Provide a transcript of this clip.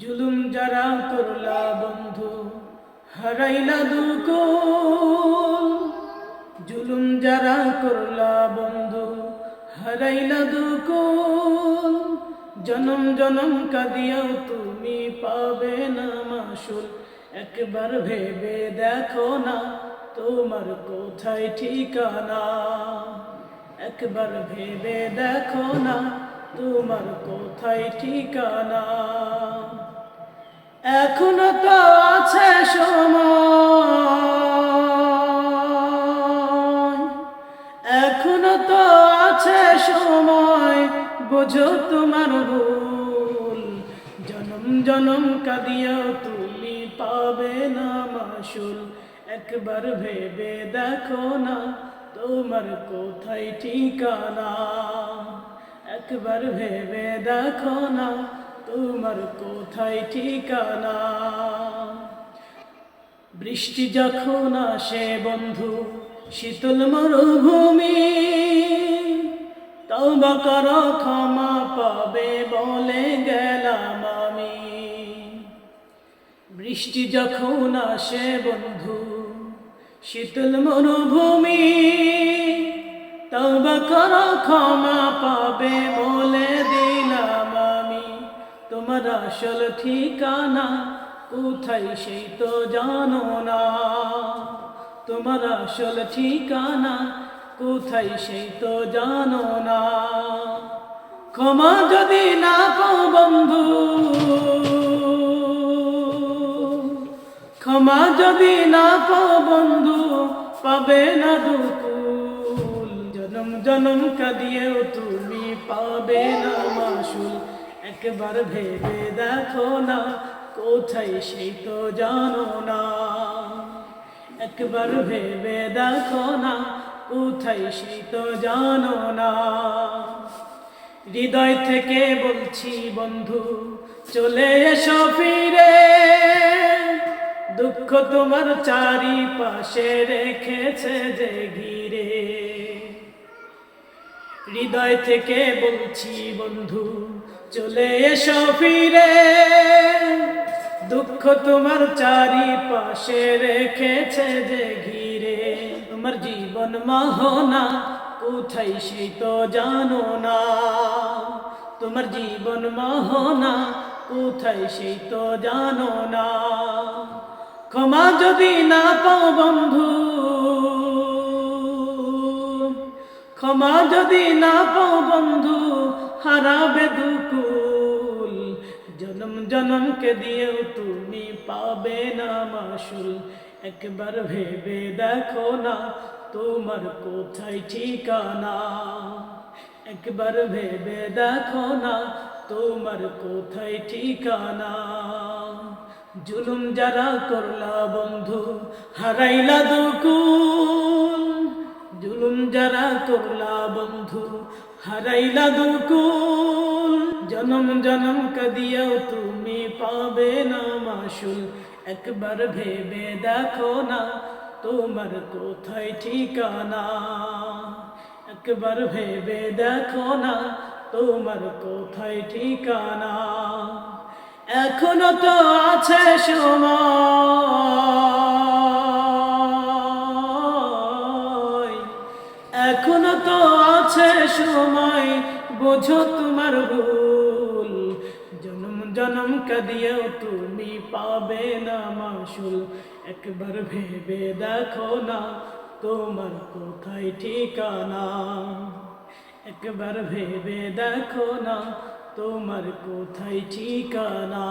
জুলুম যারা করলা বন্ধু, হারাইলা দুকুল জুলুম যারা করলা বন্ধু, হারাইলা দুকুল জনম জনম কাদিয়াও তুমি পাবে না মাসুল। একবার ভেবে দেখো না তোমার কোথায় ঠিকানা। একবার ভেবে দেখো না তোমার কোথায় ঠিকানা। এখনও তো আছে সময়। এখনও তো আছে সময়, বোঝো তোমার ভুল। জনম জনম কাঁদিয়াও তুমি পাবে না মাসুল। একবার ভেবে দেখো না তোমার কোথায় ঠিকানা। একবার ভেবে দেখো না তোমার কোথায় ঠিকানা? বৃষ্টি যখন আসে বন্ধু, শীতল মরুভূমি তবা কর, ক্ষমা পাবে বলে গেলাম আমি। বৃষ্টি যখন আসে বন্ধু, শীতল মরুভূমি তবা কর, ক্ষমা পাবে বলে আমি তোমার আসল ঠিকানা কোথায় সেই তো জানো না। তোমার আসল ঠিকানা কোথায় সেই তো জানো না। ক্ষমা যদি না পাও বন্ধু, ক্ষমা যদি না পাও বন্ধু, পাবে না দুকুল। জনম জনম কাঁদিয়েও তুমি পাবে না মাসুল। একবার ভেবে দেখো না, কোথায় সেই তো জানো না। একবার ভেবে দেখো না, কোথায় সেই তো জানো না। হৃদয় থেকে বলছি, বন্ধু, চলে এসো ফিরে। দুঃখ তোমার চারিপাশে রেখেছে যে ঘিরে। হৃদয় থেকে বলছি, বন্ধু, চলে এসো ফিরে। দুঃখ তোমার চারিপাশে রেখেছে যে ঘিরে। তোমার জীবন মাহনা, কোথায় সেই তো জানো না। তোমার জীবন মাহনা, কোথায় সেই তো জানো না। ক্ষমা যদি না পাও, বন্ধু ক্ষমা যদি না পাও বন্ধু, হারাবে দুকুল। জনম জনমকে দিয়েও তুমি পাবে না মাসুল একবার ভেবে দেখো না তোমার কোথায় ঠিকানা। একবার ভেবে দেখো না তোমার কোথায় ঠিকানা। জুলুম যারা করলা বন্ধু, হারাইলা দুকুল। হারাইলা দুকুল জনম জনম কাদিয়াও তুমি পাবে না মাসুল। একবার ভেবে দেখো না তোমার কোথায় ঠিকানা। একবার ভেবে দেখো না তোমার কোথায় ঠিকানা। এখনও তো আছে সময়। তো আছে সময়, বোঝো তোমার ভুল। জনম জনম কাদিয়েও তুমি পাবে না মাসুল। একবার ভেবে দেখো না তোমার কোথায় ঠিকানা। একবার ভেবে দেখো না তোমার কোথায় ঠিকানা।